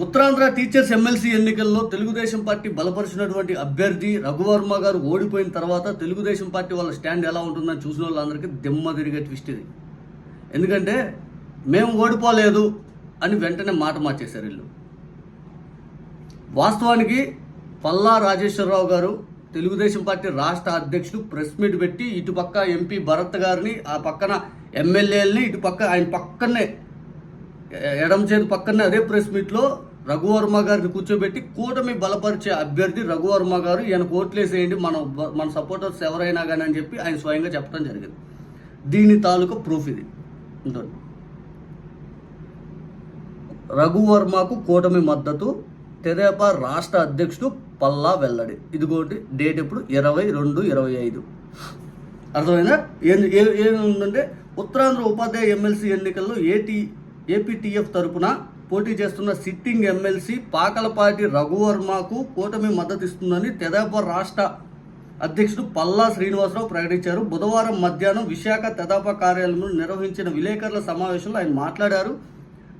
Uttarandhra teachers MLC ఎన్నికల్లో Telugu Desam party బలపరిచినటువంటి అభ్యర్థి రఘువర్మ గారు ఓడిపోయిన తర్వాత తెలుగుదేశం పార్టీ వాళ్ళ స్టాండ్ ఎలా ఉంటుందని చూసిన వాళ్ళందరికీ దిమ్మ తిరిగే ట్విస్ట్ ఇది. ఎందుకంటే మేము ఓడిపోలేదు అని వెంటనే మాట మార్చేశారు వీళ్ళు. వాస్తవానికి పల్లా రాజేశ్వరరావు గారు తెలుగుదేశం పార్టీ రాష్ట్ర అధ్యక్షుడు ప్రెస్ మీట్ పెట్టి ఇటుపక్క ఎంపీ భరత్ గారిని ఆ పక్కన ఎమ్మెల్యేలని ఇటు పక్క ఆయన పక్కనే ఎడమ చేతి పక్కనే అదే ప్రెస్ మీట్లో రఘువర్మ గారిని కూర్చోబెట్టి కూటమి బలపరిచే అభ్యర్థి రఘువర్మ గారు ఈయన ఓట్లేసేయండి మన మన సపోర్టర్స్ ఎవరైనా కానీ అని చెప్పి ఆయన స్వయంగా చెప్పడం జరిగింది. దీని తాలూకా ప్రూఫ్ ఇది. ఉంటుంది రఘువర్మకు కూటమి మద్దతు తెదేపా రాష్ట్ర అధ్యక్షుడు పల్లా వెల్లడి. ఇదిగోటి డేట్ ఎప్పుడు? ఇరవై రెండు ఇరవై ఐదు. అర్థమైందా? ఏం ఏముందంటే ఉత్తరాంధ్ర ఉపాధ్యాయ ఎమ్మెల్సీ ఎన్నికల్లో ఏటీ ఏపీటీఎఫ్ తరపున పోటీ చేస్తున్న సిట్టింగ్ ఎమ్మెల్సీ పాకలపాటి రఘువర్మకు కూటమి మద్దతు ఇస్తుందని తెదాప రాష్ట్ర అధ్యక్షుడు పల్లా శ్రీనివాసరావు ప్రకటించారు. బుధవారం మధ్యాహ్నం విశాఖ తెదాపా కార్యాలయంలో నిర్వహించిన విలేకరుల సమావేశంలో ఆయన మాట్లాడారు.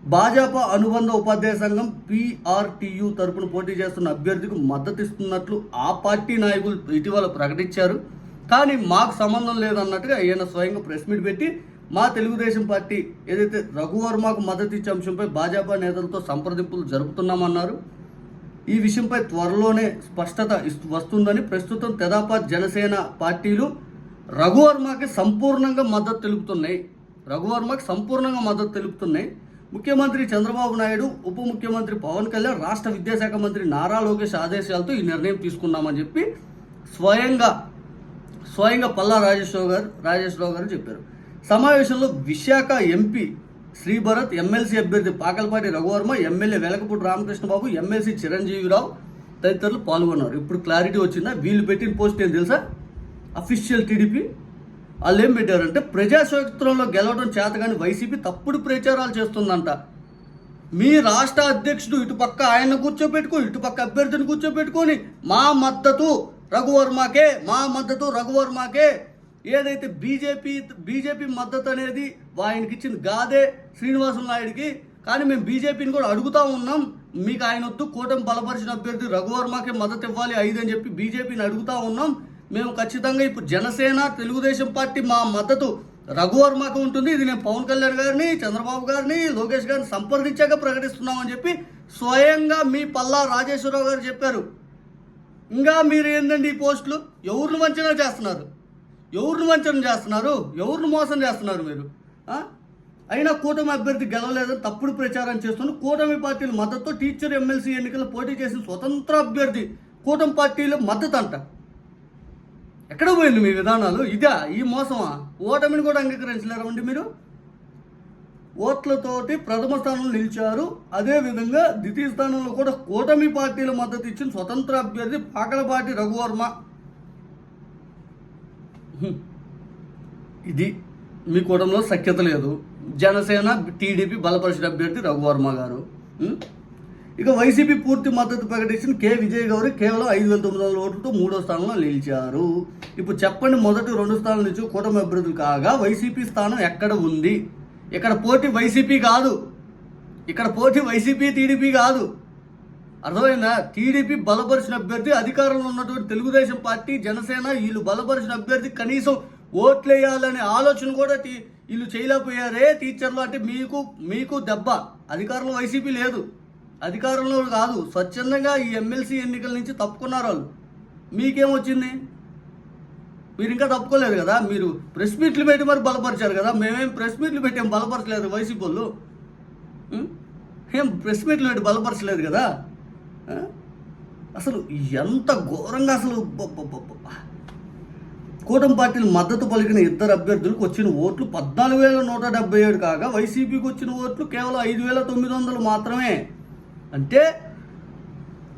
భాజపా అనుబంధ ఉపాధ్యాయ సంఘం పిఆర్టీయు తరపున పోటీ చేస్తున్న అభ్యర్థికి మద్దతు ఇస్తున్నట్లు ఆ పార్టీ నాయకులు ఇటీవల ప్రకటించారు. కానీ మాకు సంబంధం లేదన్నట్టుగా ఆయన స్వయంగా ప్రెస్ మీట్ పెట్టి మా తెలుగుదేశం పార్టీ ఏదైతే రఘువర్మకు మద్దతు ఇచ్చే అంశంపై భాజపా నేతలతో సంప్రదింపులు జరుపుతున్నామన్నారు. ఈ విషయంపై త్వరలోనే స్పష్టత వస్తుందని ప్రస్తుతం తెదాపా జనసేన పార్టీలు రఘువర్మకి సంపూర్ణంగా మద్దతు తెలుపుతున్నాయి. రఘువర్మకి సంపూర్ణంగా మద్దతు తెలుపుతున్నాయి. ముఖ్యమంత్రి చంద్రబాబు నాయుడు ఉప ముఖ్యమంత్రి పవన్ కళ్యాణ్ రాష్ట్ర విద్యాశాఖ మంత్రి నారా లోకేష్ ఆదేశాలతో ఈ నిర్ణయం తీసుకున్నామని చెప్పి స్వయంగా స్వయంగా పల్లా రాజేశ్వరరావు గారు రాజేశ్వరరావు గారు చెప్పారు. సమావేశంలో విశాఖ ఎంపీ శ్రీభరత్ ఎమ్మెల్సీ అభ్యర్థి పాకలపాటి రఘువర్మ ఎమ్మెల్యే వెలకపూడి రామకృష్ణబాబు ఎమ్మెల్సీ చిరంజీవిరావు తదితరులు పాల్గొన్నారు. ఇప్పుడు క్లారిటీ వచ్చిందా? వీళ్ళు పెట్టిన పోస్ట్ ఏం తెలుసా? అఫీషియల్ టీడీపీ వాళ్ళు ఏం పెట్టారంటే ప్రజాస్వామ్యంలో గెలవడం చేతగాని వైసీపీ తప్పుడు ప్రచారాలు చేస్తుందంట. మీ రాష్ట్ర అధ్యక్షుడు ఇటుపక్క ఆయన కూర్చోబెట్టుకొని ఇటుపక్క అభ్యర్థిని కూర్చోబెట్టుకొని మా మద్దతు రఘువర్మకే మా మద్దతు రఘువర్మకే ఏదైతే బీజేపీ బీజేపీ మద్దతు అనేది ఆయనకి ఇచ్చింది గాదే శ్రీనివాసులు నాయుడికి కానీ మేము బీజేపీని కూడా అడుగుతా ఉన్నాం. మీకు ఆయన వద్దు కూటమి బలపరిచిన అభ్యర్థి రఘువర్మకే మద్దతు ఇవ్వాలి ఐదు అని చెప్పి బీజేపీని అడుగుతా ఉన్నాం. మేము ఖచ్చితంగా ఇప్పుడు జనసేన తెలుగుదేశం పార్టీ మా మద్దతు రఘువర్మకు ఉంటుంది. ఇది నేను పవన్ కళ్యాణ్ గారిని చంద్రబాబు గారిని లోకేష్ గారిని సంప్రదించాక ప్రకటిస్తున్నామని చెప్పి స్వయంగా మీ పల్లా రాజేశ్వరరావు గారు చెప్పారు. ఇంకా మీరు ఏందండి ఈ పోస్టులు? ఎవరిని వంచనా చేస్తున్నారు? ఎవరిని వంచన చేస్తున్నారు? ఎవరిని మోసం చేస్తున్నారు మీరు? అయినా కూటమి అభ్యర్థి గెలవలేదని తప్పుడు ప్రచారం చేస్తున్న కూటమి పార్టీల మద్దతుతో టీచర్ ఎమ్మెల్సీ ఎన్నికల్లో పోటీ చేసిన స్వతంత్ర అభ్యర్థి కూటమి పార్టీల మద్దతు అంట. ఎక్కడ పోయింది మీ విధానాలు? ఇదా? ఈ మోసమా? ఓటమిని కూడా అంగీకరించలేరండి మీరు? ఓట్లతోటి ప్రథమ స్థానంలో నిలిచారు. అదే విధంగా ద్వితీయ స్థానంలో కూడా కూటమి పార్టీల మద్దతు ఇచ్చిన స్వతంత్ర అభ్యర్థి పాకలపాటి రఘువర్మ. ఇది మీ కూటమిలో సఖ్యత లేదు. జనసేన టీడీపీ బలపరిచిన అభ్యర్థి రఘువర్మ గారు. ఇక వైసీపీ పూర్తి మద్దతు ప్రకటించిన కె. విజయ్ గౌరి కేవలం ఐదు వేల తొమ్మిది వందల ఓట్లతో మూడో స్థానంలో నిలిచారు. ఇప్పుడు చెప్పండి మొదటి రెండు స్థానాల నుంచి కూటమి అభ్యర్థులు కాగా వైసీపీ స్థానం ఎక్కడ ఉంది? ఇక్కడ పోటీ వైసీపీ కాదు. ఇక్కడ పోటీ వైసీపీ టీడీపీ కాదు. అర్థమైందా? టీడీపీ బలపరిచిన అభ్యర్థి అధికారంలో ఉన్నటువంటి తెలుగుదేశం పార్టీ జనసేన వీళ్ళు బలపరిచిన అభ్యర్థి కనీసం ఓట్లేయాలనే ఆలోచన కూడా టీ- వీళ్ళు చేయలేకపోయారే టీచర్లు అంటే మీకు మీకు దెబ్బ. అధికారంలో వైసీపీ లేదు. అధికారంలో కాదు. స్వచ్ఛందంగా ఈ ఎమ్మెల్సీ ఎన్నికల నుంచి తప్పుకున్నారు వాళ్ళు. మీకేమొచ్చింది? మీరు ఇంకా తప్పుకోలేదు కదా? మీరు ప్రెస్ మీట్లు పెట్టి మరి బలపరిచారు కదా? మేమేం ప్రెస్ మీట్లు పెట్టాం బలపరచలేదు వైసీపీ వాళ్ళు? ఏం ప్రెస్ మీట్లు పెట్టి బలపరచలేదు కదా? అసలు ఎంత ఘోరంగా అసలు కూటమి పార్టీలు మద్దతు పలికిన ఇద్దరు అభ్యర్థులకు వచ్చిన ఓట్లు పద్నాలుగు వేల నూట డెబ్బై ఏడు కాగా వైసీపీకి వచ్చిన ఓట్లు కేవలం ఐదు వేల తొమ్మిది వందలు మాత్రమే. అంటే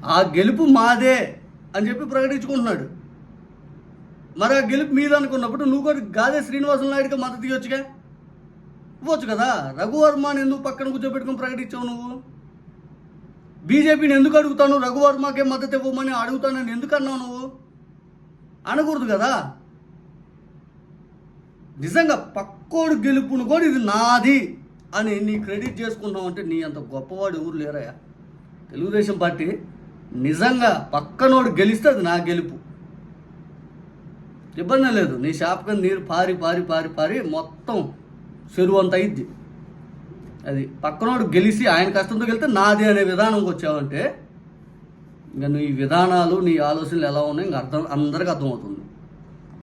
ఆ గెలుపు మాదే అని చెప్పి ప్రకటించుకుంటున్నాడు. మరి ఆ గెలుపు మీద అనుకున్నప్పుడు నువ్వు కూడా గాదే శ్రీనివాసులు నాయుడికి మద్దతు ఇవ్వచ్చుగా? ఇవ్వచ్చు కదా. రఘువర్మని ఎందుకు పక్కన కూర్చోబెట్టుకుని ప్రకటించావు నువ్వు? బీజేపీని ఎందుకు అడుగుతాను? రఘువర్మకే మద్దతు ఇవ్వమని అడుగుతానని ఎందుకు అన్నావు నువ్వు? అనకూడదు కదా? నిజంగా పక్కోడు గెలుపును కూడా ఇది నాది అని నీ క్రెడిట్ చేసుకున్నావు అంటే నీ అంత గొప్పవాడు ఎవరు లేరయ్యా? తెలుగుదేశం పార్టీ నిజంగా పక్కనోడు గెలిస్తే అది నా గెలుపు. ఇబ్బంది లేదు. నీ షాప్ కింద నీరు పారి పారి పారి పారి మొత్తం చెరువు అంత అయింది. అది పక్కనోడు గెలిచి ఆయన కష్టంతో గెలితే నాది అనే విధానంకి వచ్చావంటే ఇంకా నీ విధానాలు నీ ఆలోచనలు ఎలా ఉన్నాయో ఇంకా అర్థం అందరికి అర్థమవుతుంది.